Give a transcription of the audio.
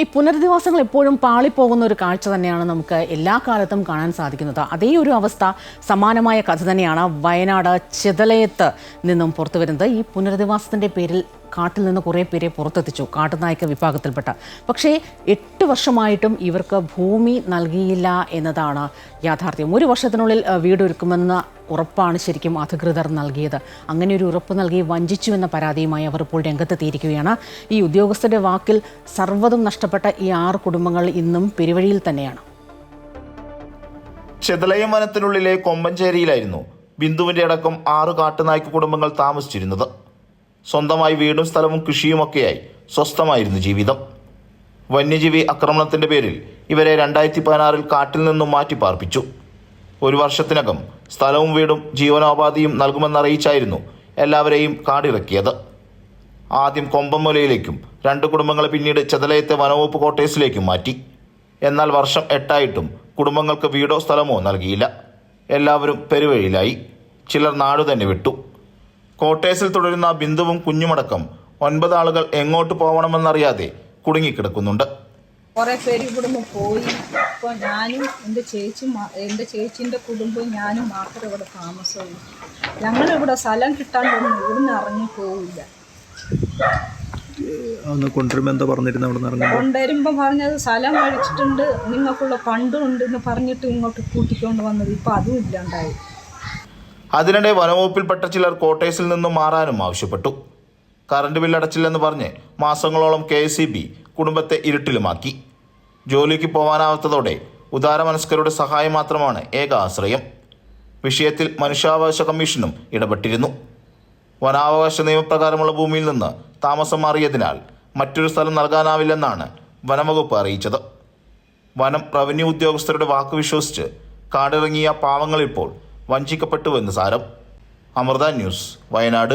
ഈ പുനരധിവാസങ്ങൾ എപ്പോഴും പാളിപ്പോകുന്ന ഒരു കാഴ്ച തന്നെയാണ് നമുക്ക് എല്ലാ കാലത്തും കാണാൻ സാധിക്കുന്നത്. അതേ ഒരു അവസ്ഥ സമാനമായ കഥ തന്നെയാണ് വയനാട് ചെതലയത്ത് നിന്നും പുറത്തു വരുന്നത്. ഈ പുനരധിവാസത്തിന്റെ പേരിൽ കാട്ടിൽ നിന്ന് കുറേ പേരെ പുറത്തെത്തിച്ചു കാട്ടുനായ്ക്ക വിഭാഗത്തിൽപ്പെട്ട. പക്ഷേ എട്ട് വർഷമായിട്ടും ഇവർക്ക് ഭൂമി നൽകിയില്ല എന്നതാണ് യാഥാർത്ഥ്യം. ഒരു വർഷത്തിനുള്ളിൽ വീടൊരുക്കുമെന്ന ഉറപ്പാണ് ശരിക്കും അധികൃതർ നൽകിയത്. അങ്ങനെ ഒരു ഉറപ്പ് നൽകി വഞ്ചിച്ചു എന്ന പരാതിയുമായി അവർ ഇപ്പോൾ രംഗത്തെത്തിയിരിക്കുകയാണ്. ഈ ഉദ്യോഗസ്ഥരുടെ വാക്കിൽ സർവതും നഷ്ടപ്പെട്ട ഈ ആറ് കുടുംബങ്ങൾ ഇന്നും പെരുവഴിയിൽ തന്നെയാണ്. ചെതലയം വനത്തിനുള്ളിലെ കൊമ്പഞ്ചേരിയിലായിരുന്നു ബിന്ദുവിന്റെ അടക്കം ആറ് കാട്ടുനായ്ക്ക് കുടുംബങ്ങൾ താമസിച്ചിരുന്നത്. സ്വന്തമായി വീടും സ്ഥലവും കൃഷിയുമൊക്കെയായി സ്വസ്ഥമായിരുന്നു ജീവിതം. വന്യജീവി ആക്രമണത്തിന്റെ പേരിൽ ഇവരെ രണ്ടായിരത്തി പതിനാറിൽ കാട്ടിൽ നിന്നും മാറ്റി പാർപ്പിച്ചു ഒരു വർഷത്തിനകം സ്ഥലവും വീടും ജീവനോപാധിയും നൽകുമെന്നറിയിച്ചായിരുന്നു എല്ലാവരെയും കാടിറക്കിയത്. ആദ്യം കൊമ്പംമുലയിലേക്കും രണ്ട് കുടുംബങ്ങളെ പിന്നീട് ചെതലയത്തെ വനവകുപ്പ് ക്വാർട്ടേഴ്സിലേക്കും മാറ്റി. എന്നാൽ വർഷം എട്ടായിട്ടും കുടുംബങ്ങൾക്ക് വീടോ സ്ഥലമോ നൽകിയില്ല. എല്ലാവരും പെരുവഴിയിലായി. ചിലർ നാടു തന്നെ വിട്ടു. കോട്ടേഴ്സിൽ തുടരുന്ന ബിന്ദുവും കുഞ്ഞുമടക്കം ഒൻപത് ആളുകൾ എങ്ങോട്ട് പോകണമെന്നറിയാതെ കുടുങ്ങിക്കിടക്കുന്നുണ്ട്. കുറേ പേര് ഇവിടുന്ന് പോയി. ഇപ്പോൾ ഞാനും എന്റെ ചേച്ചി എന്റെ ചേച്ചീന്റെ കുടുംബവും ഞാനും മാത്രമേ ഇവിടെ താമസമുള്ളൂ. ഞങ്ങളിവിടെ സ്ഥലം കിട്ടാണ്ടൊന്നും ഇവിടുന്ന് ഇറങ്ങി പോവില്ല. അന്ന് കൊണ്ടുവരുമ്പോൾ അവിടെ പറഞ്ഞത് സ്ഥലം കഴിച്ചിട്ടുണ്ട് നിങ്ങൾക്കുള്ള ഫണ്ടും ഉണ്ട് എന്ന് പറഞ്ഞിട്ട് ഇങ്ങോട്ട് കൂട്ടിക്കൊണ്ട് വന്നത് ഇപ്പം അതും ഇല്ലാണ്ടായി. അതിനിടെ വനവകുപ്പിൽപ്പെട്ട ചിലർ കോട്ടേസിൽ നിന്നും മാറാനും ആവശ്യപ്പെട്ടു. കറണ്ട് ബില്ല് അടച്ചില്ലെന്ന് പറഞ്ഞ് മാസങ്ങളോളം കെ എസ് കുടുംബത്തെ ഇരുട്ടിലുമാക്കി. ജോലിക്ക് പോകാനാവാത്തതോടെ ഉദാരമനസ്കരുടെ സഹായം മാത്രമാണ് ഏക ആശ്രയം. വിഷയത്തിൽ മനുഷ്യാവകാശ കമ്മീഷനും ഇടപെട്ടിരുന്നു. വനാവകാശ നിയമപ്രകാരമുള്ള ഭൂമിയിൽ നിന്ന് താമസം മാറിയതിനാൽ മറ്റൊരു സ്ഥലം നൽകാനാവില്ലെന്നാണ് വനംവകുപ്പ് അറിയിച്ചത്. വനം റവന്യൂ ഉദ്യോഗസ്ഥരുടെ വാക്ക് വിശ്വസിച്ച് കാടിറങ്ങിയ പാവങ്ങളിപ്പോൾ വഞ്ചിക്കപ്പെട്ടുവെന്ന് സാരം. അമൃത ന്യൂസ് വയനാട്.